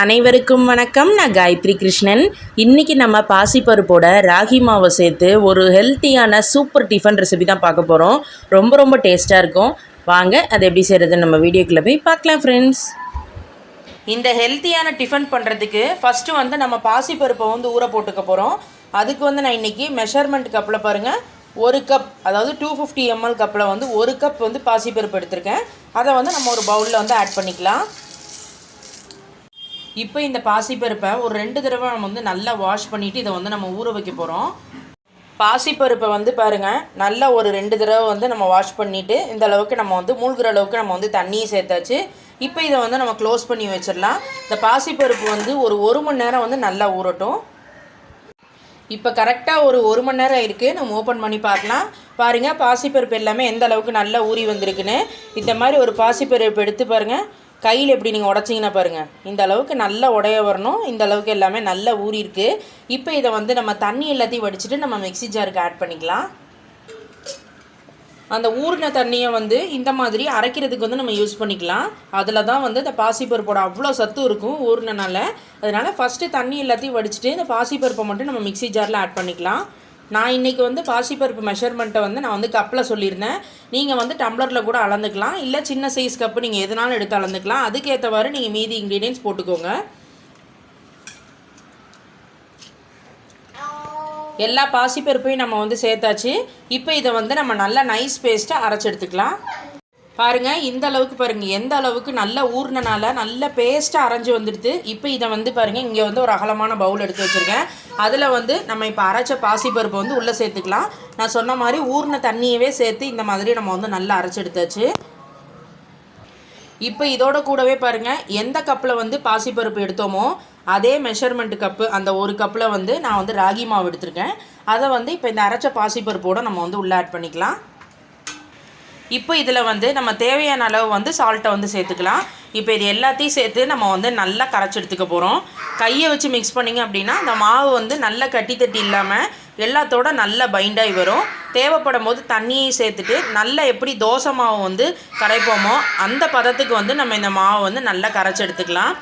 அனைவருக்கும் வணக்கம். நான் காயத்ரி கிருஷ்ணன். இன்றைக்கி நம்ம பாசிப்பருப்போட ராகி மாவை சேர்த்து ஒரு ஹெல்த்தியான சூப்பர் டிஃபன் ரெசிபி தான் பார்க்க போகிறோம் ரொம்ப ரொம்ப டேஸ்ட்டாக இருக்கும். வாங்க அது எப்படி செய்கிறதுன்னு நம்ம வீடியோக்குள்ளே போய் பார்க்கலாம் ஃப்ரெண்ட்ஸ் இந்த ஹெல்த்தியான டிஃபன் பண்ணுறதுக்கு ஃபஸ்ட்டு வந்து நம்ம பாசிப்பருப்பை வந்து ஊற போட்டுக்க போகிறோம் அதுக்கு வந்து நான் இன்றைக்கி மெஷர்மெண்ட் கப்பில் பாருங்கள் ஒரு கப் அதாவது டூ ஃபிஃப்டி எம்எல் கப்பில் வந்து ஒரு கப் வந்து பாசிப்பருப்பு எடுத்திருக்கேன். அதை வந்து நம்ம ஒரு பவுலில் வந்து ஆட் பண்ணிக்கலாம். இப்போ இந்த பாசிப்பருப்பை ஒரு ரெண்டு தடவை நம்ம வந்து நல்லா வாஷ் பண்ணிவிட்டு இதை வந்து நம்ம ஊற வைக்க போகிறோம் பாசிப்பருப்பை வந்து பாருங்கள் நல்லா ஒரு ரெண்டு தடவை வந்து நம்ம வாஷ் பண்ணிவிட்டு இந்த அளவுக்கு நம்ம வந்து மூழ்கிற அளவுக்கு நம்ம வந்து தண்ணியை சேர்த்தாச்சு. இப்போ இதை வந்து நம்ம க்ளோஸ் பண்ணி வச்சிடலாம். இந்த பாசிப்பருப்பு வந்து ஒரு ஒரு மணி நேரம் வந்து நல்லா ஊறட்டும். இப்போ கரெக்டாக ஒரு ஒரு மணி நேரம் இருக்குது நம்ம ஓப்பன் பண்ணி பார்க்கலாம். பாருங்கள் பாசிப்பருப்பு எல்லாமே எந்த அளவுக்கு நல்லா ஊறி வந்திருக்குன்னு. இந்த மாதிரி ஒரு பாசிப்பருப்பு எடுத்து பாருங்கள் கையில் எப்படி நீங்கள் உடச்சிங்கன்னா பாருங்கள் இந்த அளவுக்கு நல்லா உடைய வரணும். இந்த அளவுக்கு எல்லாமே நல்லா ஊறியிருக்கு இப்போ இதை வந்து நம்ம தண்ணி எல்லாத்தையும் வடிச்சிட்டு நம்ம மிக்ஸி ஜாருக்கு ஆட் பண்ணிக்கலாம். அந்த ஊறின தண்ணியை வந்து இந்த மாதிரி அரைக்கிறதுக்கு வந்து நம்ம யூஸ் பண்ணிக்கலாம். அதில் தான் வந்து இந்த பாசிப்பருப்போட அவ்வளோ சத்து இருக்கும் ஊறினால அதனால் ஃபஸ்ட்டு தண்ணி எல்லாத்தையும் வடிச்சிட்டு இந்த பாசிப்பருப்பை மட்டும் நம்ம மிக்ஸி ஜாரில் ஆட் பண்ணிக்கலாம். நான் இன்றைக்கி வந்து பாசிப்பருப்பு மெஷர்மெண்ட்டை வந்து நான் வந்து கப்பில் சொல்லியிருந்தேன். நீங்கள் வந்து டம்ளரில் கூட அளந்துக்கலாம். இல்லை சின்ன சைஸ் கப்பு நீங்கள் எதுனாலும் எடுத்து அளந்துக்கலாம். அதுக்கேற்றவாறு நீங்கள் மீதி இன்க்ரீடியன்ஸ் போட்டுக்கோங்க. எல்லா பாசிப்பருப்பையும் நம்ம வந்து சேர்த்தாச்சு. இப்போ இதை வந்து நம்ம நல்லா நைஸ் பேஸ்ட்டாக அரைச்சி எடுத்துக்கலாம். பாருங்கள் இந்த அளவுக்கு பாருங்கள் எந்த அளவுக்கு நல்லா ஊறினனால நல்ல பேஸ்ட்டாக அரைஞ்சி வந்துடுது. இப்போ இதை வந்து பாருங்கள் இங்கே வந்து ஒரு அகலமான பவுல் எடுத்து வச்சுருக்கேன். அதில் வந்து நம்ம இப்போ அரைச்ச பாசிப்பருப்பை வந்து உள்ளே சேர்த்துக்கலாம். நான் சொன்ன மாதிரி ஊறின தண்ணியவே சேர்த்து இந்த மாதிரி நம்ம வந்து நல்லா அரைச்சி எடுத்தாச்சு. இப்போ இதோட கூடவே பாருங்கள் எந்த கப்பில் வந்து பாசிப்பருப்பு எடுத்தோமோ அதே மெஷர்மெண்ட் கப்பு அந்த ஒரு கப்பில் வந்து நான் வந்து ராகி மாவு எடுத்திருக்கேன். அதை வந்து இப்போ இந்த அரைச்ச பாசிப்பருப்போடு நம்ம வந்து உள்ளே ஆட் பண்ணிக்கலாம். இப்போ இதில் வந்து நம்ம தேவையான அளவு வந்து சால்ட்டை வந்து சேர்த்துக்கலாம். இப்போ இது எல்லாத்தையும் சேர்த்து நம்ம வந்து நல்லா கரைச்சி எடுத்துக்க போகிறோம் கையை வச்சு மிக்ஸ் பண்ணிங்க அப்படின்னா அந்த மாவு வந்து நல்லா கட்டி தட்டி இல்லாமல் எல்லாத்தோட நல்லா பைண்டாகி வரும். தேவைப்படும் போது தண்ணியை சேர்த்துட்டு நல்லா எப்படி தோசை மாவு வந்து கரைப்போமோ அந்த பதத்துக்கு வந்து நம்ம இந்த மாவை வந்து நல்லா கரைச்சி எடுத்துக்கலாம்.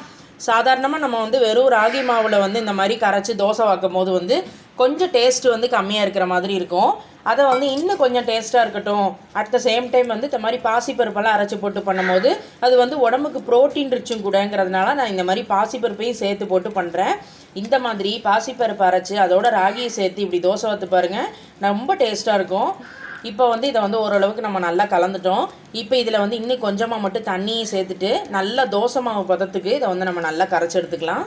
சாதாரணமாக நம்ம வந்து வெறும் ராகி மாவில் வந்து இந்த மாதிரி கரைச்சி தோசை வைக்கும் போது வந்து கொஞ்சம் டேஸ்ட்டு வந்து கம்மியாக இருக்கிற மாதிரி இருக்கும். அதை வந்து இன்னும் கொஞ்சம் டேஸ்ட்டாக இருக்கட்டும். அட் த சேம் டைம் வந்து இந்த மாதிரி பாசிப்பருப்பெல்லாம் அரைச்சி போட்டு பண்ணும்போது அது வந்து உடம்புக்கு ப்ரோட்டீன் ரிச்சும் கூடங்கிறதுனால நான் இந்த மாதிரி பாசிப்பருப்பையும் சேர்த்து போட்டு பண்ணுறேன் இந்த மாதிரி பாசிப்பருப்பு அரைச்சி அதோட ராகியை சேர்த்து இப்படி தோசை வத்து பாருங்கள் ரொம்ப டேஸ்ட்டாக இருக்கும். இப்போ வந்து இதை வந்து ஓரளவுக்கு நம்ம நல்லா கலந்துட்டோம். இப்போ இதில் வந்து இன்னும் கொஞ்சமாக மட்டும் தண்ணியை சேர்த்துட்டு நல்லா தோசை மாவு பதத்துக்கு இதை வந்து நம்ம நல்லா கரைச்சி எடுத்துக்கலாம்.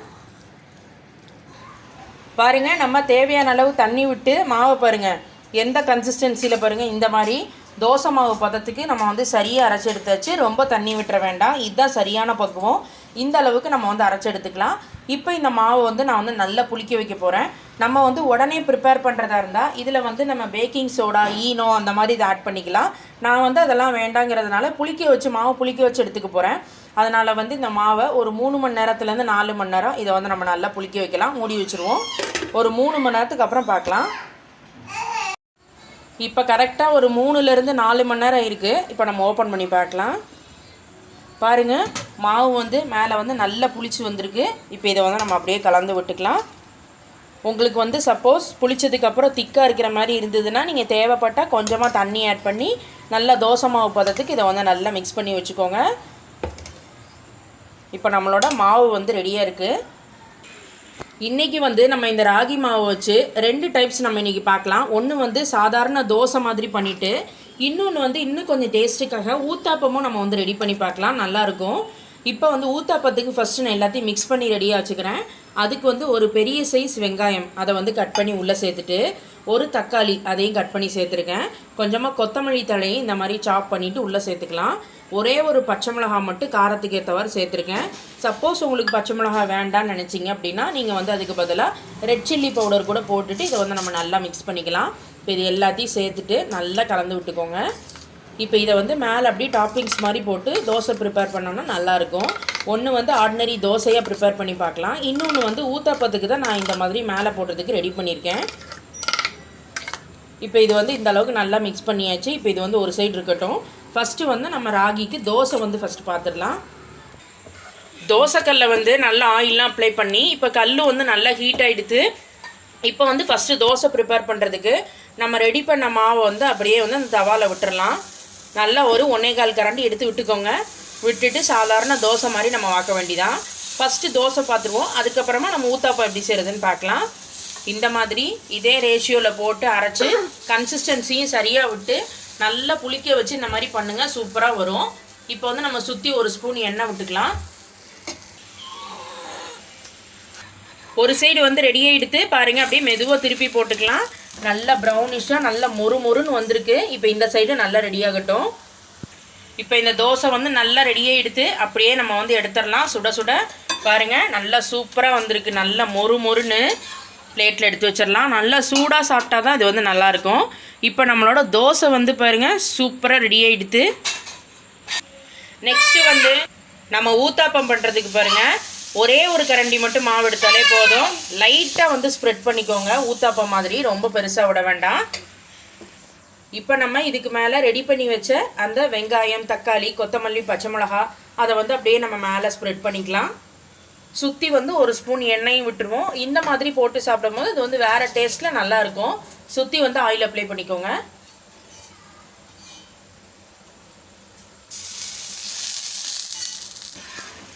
பாருங்கள் நம்ம தேவையான அளவு தண்ணி விட்டு மாவை பாருங்கள் எந்த கன்சிஸ்டன்சியில் பாருங்கள் இந்த மாதிரி தோசை மாவு பதத்துக்கு நம்ம வந்து சரியாக அரைச்சி எடுத்தாச்சு ரொம்ப தண்ணி விட்டுற வேண்டாம். இதுதான் சரியான பக்குவம். இந்த அளவுக்கு நம்ம வந்து அரைச்சி எடுத்துக்கலாம். இப்போ இந்த மாவு வந்து நான் வந்து நல்லா புளிக்க வைக்க போகிறேன் நம்ம வந்து உடனே ப்ரிப்பேர் பண்ணுறதா இருந்தால் இதில் வந்து நம்ம பேக்கிங் சோடா ஈனோ அந்த மாதிரி இதை ஆட் பண்ணிக்கலாம். நான் வந்து அதெல்லாம் வேண்டாங்கிறதுனால புளிக்க வச்சு மாவு புளிக்க வச்சு எடுத்துக்க போகிறேன் அதனால் வந்து இந்த மாவை ஒரு மூணு மணி நேரத்துலேருந்து நாலு மணி நேரம் இதை வந்து நம்ம நல்லா புளிக்க வைக்கலாம். மூடி வச்சுருவோம். ஒரு மூணு மணி நேரத்துக்கு அப்புறம் பார்க்கலாம். இப்போ கரெக்டாக ஒரு மூணுலேருந்து நாலு மணி நேரம் இருக்குது இப்போ நம்ம ஓப்பன் பண்ணி பார்க்கலாம். பாருங்கள் மாவு வந்து மேலே வந்து நல்லா புளிச்சு வந்திருக்கு. இப்போ இதை வந்து நம்ம அப்படியே கலந்து விட்டுக்கலாம். உங்களுக்கு வந்து சப்போஸ் புளிச்சதுக்கப்புறம் திக்காக இருக்கிற மாதிரி இருந்ததுன்னா நீங்கள் தேவைப்பட்டால் கொஞ்சமாக தண்ணி ஆட் பண்ணி நல்லா தோசை மாவு பதத்துக்கு இதை வந்து நல்லா மிக்ஸ் பண்ணி வச்சுக்கோங்க. இப்போ நம்மளோட மாவு வந்து ரெடியாக இருக்குது இன்றைக்கி வந்து நம்ம இந்த ராகி மாவை வச்சு ரெண்டு டைப்ஸ் நம்ம இன்றைக்கி பார்க்கலாம். ஒன்று வந்து சாதாரண தோசை மாதிரி பண்ணிவிட்டு இன்னொன்று வந்து இன்னும் கொஞ்சம் டேஸ்ட்டுக்காக ஊத்தாப்பமும் நம்ம வந்து ரெடி பண்ணி பார்க்கலாம். நல்லாயிருக்கும் இப்போ வந்து ஊத்தாப்பத்துக்கு ஃபஸ்ட்டு நான் எல்லாத்தையும் மிக்ஸ் பண்ணி ரெடியாக வச்சுக்கிறேன். அதுக்கு வந்து ஒரு பெரிய சைஸ் வெங்காயம் அதை வந்து கட் பண்ணி உள்ளே சேர்த்துட்டு ஒரு தக்காளி அதையும் கட் பண்ணி சேர்த்துருக்கேன். கொஞ்சமாக கொத்தமல்லி தழையும் இந்த மாதிரி சாப் பண்ணிவிட்டு உள்ளே சேர்த்துக்கலாம். ஒரே ஒரு பச்சை மிளகாய் மட்டும் காரத்துக்கு ஏற்றவாறு சேர்த்துருக்கேன். சப்போஸ் உங்களுக்கு பச்சை மிளகாய் வேண்டாம்னு நினச்சிங்க அப்படின்னா நீங்கள் வந்து அதுக்கு பதிலாக ரெட் சில்லி பவுடர் கூட போட்டுட்டு இதை வந்து நம்ம நல்லா மிக்ஸ் பண்ணிக்கலாம். இப்போ இது எல்லாத்தையும் சேர்த்துட்டு நல்லா கலந்து விட்டுக்கோங்க. இப்போ இதை வந்து மேலே அப்படியே டாப்பிங்ஸ் மாதிரி போட்டு தோசை ப்ரிப்பேர் பண்ணோம்னா நல்லாயிருக்கும் ஒன்று வந்து ஆர்டினரி தோசையாக ப்ரிப்பேர் பண்ணி பார்க்கலாம். இன்னொன்று வந்து ஊத்தப்பத்துக்கு தான் நான் இந்த மாதிரி மேலே போடுறதுக்கு ரெடி பண்ணியிருக்கேன். இப்போ இது வந்து இந்த அளவுக்கு நல்லா மிக்ஸ் பண்ணியாச்சு. இப்போ இது வந்து ஒரு சைடு இருக்கட்டும். ஃபஸ்ட்டு வந்து நம்ம ராகிக்கு தோசை வந்து ஃபஸ்ட்டு பார்த்துடலாம் தோசைக்கல்லை வந்து நல்லா ஆயிலெலாம் அப்ளை பண்ணி இப்போ கல் வந்து நல்லா ஹீட் ஆகிடுது இப்போ வந்து ஃபஸ்ட்டு தோசை ப்ரிப்பேர் பண்ணுறதுக்கு நம்ம ரெடி பண்ண மாவை வந்து அப்படியே வந்து அந்த தவாவில் விட்டுறலாம். நல்லா ஒரு ஒன்னே கால் கரண்டி எடுத்து விட்டுக்கோங்க. விட்டுட்டு சாதாரண தோசை மாதிரி நம்ம வாக்க வேண்டிதான். ஃபஸ்ட்டு தோசை பார்த்துருவோம் அதுக்கப்புறமா நம்ம ஊத்தாப்பா எப்படி செய்கிறதுன்னு பார்க்கலாம் இந்த மாதிரி இதே ரேஷியோவில் போட்டு அரைச்சி கன்சிஸ்டன்சியும் சரியாக விட்டு நல்லா புளிக்க வச்சு இந்த மாதிரி பண்ணுங்கள் சூப்பராக வரும். இப்போ வந்து நம்ம சுற்றி ஒரு ஸ்பூன் எண்ணெய் விட்டுக்கலாம். ஒரு சைடு வந்து ரெடியாக எடுத்து பாருங்கள் அப்படியே மெதுவாக திருப்பி போட்டுக்கலாம். நல்லா ப்ரௌனிஷாக நல்லா மொறு மொறுன்னு வந்திருக்கு. இப்போ இந்த சைடு நல்லா ரெடியாகட்டும் இப்போ இந்த தோசை வந்து நல்லா ரெடியாக எடுத்து அப்படியே நம்ம வந்து எடுத்துடலாம். சுட சுட பாருங்கள் நல்லா சூப்பராக வந்திருக்கு. நல்லா மொறு மொறுன்னு. பிளேட்டில் எடுத்து வச்சிடலாம் நல்லா சூடாக சாப்பிட்டா தான் இது வந்து நல்லாயிருக்கும். இப்போ நம்மளோட தோசை வந்து பாருங்கள் சூப்பராக ரெடி ஆகிடுது நெக்ஸ்ட்டு வந்து நம்ம ஊத்தாப்பம் பண்ணுறதுக்கு பாருங்கள் ஒரே ஒரு கரண்டி மட்டும் மாவு எடுத்தாலே போதும். லைட்டாக வந்து ஸ்ப்ரெட் பண்ணிக்கோங்க. ஊத்தாப்பம் மாதிரி ரொம்ப பெருசாக விட வேண்டாம். இப்போ நம்ம இதுக்கு மேலே ரெடி பண்ணி வச்ச அந்த வெங்காயம் தக்காளி கொத்தமல்லி பச்சை மிளகா அதை வந்து அப்படியே நம்ம மேலே ஸ்ப்ரெட் பண்ணிக்கலாம். சுற்றி வந்து ஒரு ஸ்பூன் எண்ணெயும் விட்டுருவோம். இந்த மாதிரி போட்டு சாப்பிடும்போது இது வந்து வேறு டேஸ்ட்டில் நல்லாயிருக்கும் சுற்றி வந்து ஆயில் அப்ளை பண்ணிக்கோங்க.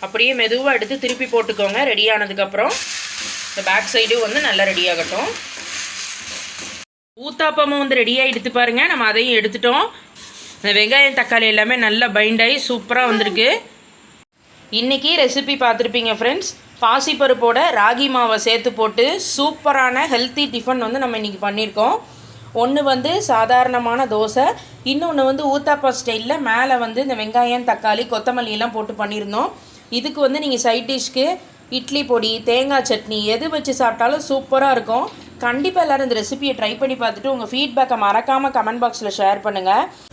அப்படியே மெதுவாக எடுத்து திருப்பி போட்டுக்கோங்க. ரெடி ஆனதுக்கப்புறம் இந்த பேக் சைடும் வந்து நல்லா ரெடி ஆகட்டும். ஊத்தாப்பமும் வந்து ரெடியாக எடுத்து பாருங்கள் நம்ம அதையும் எடுத்துட்டோம். இந்த வெங்காயம் தக்காளி எல்லாமே நல்லா பைண்ட் ஆகி சூப்பராக வந்திருக்கு. இன்றைக்கி ரெசிபி பார்த்துருப்பீங்க ஃப்ரெண்ட்ஸ் பாசிப்பருப்போட ராகி மாவை சேர்த்து போட்டு சூப்பரான ஹெல்த்தி டிஃபன் வந்து நம்ம இன்றைக்கி பண்ணியிருக்கோம். ஒன்று வந்து சாதாரணமான தோசை இன்னொன்று வந்து ஊத்தாப்பா ஸ்டைலில் மேலே வந்து இந்த வெங்காயம் தக்காளி கொத்தமல்லி எல்லாம் போட்டு பண்ணியிருந்தோம். இதுக்கு வந்து நீங்கள் சைட் டிஷ்க்கு இட்லி பொடி தேங்காய் சட்னி எது வச்சு சாப்பிட்டாலும் சூப்பராக இருக்கும். கண்டிப்பாக எல்லோரும் இந்த ரெசிபியை ட்ரை பண்ணி பார்த்துட்டு உங்கள் ஃபீட்பேக்கை மறக்காமல் கமெண்ட் பாக்ஸில் ஷேர் பண்ணுங்கள்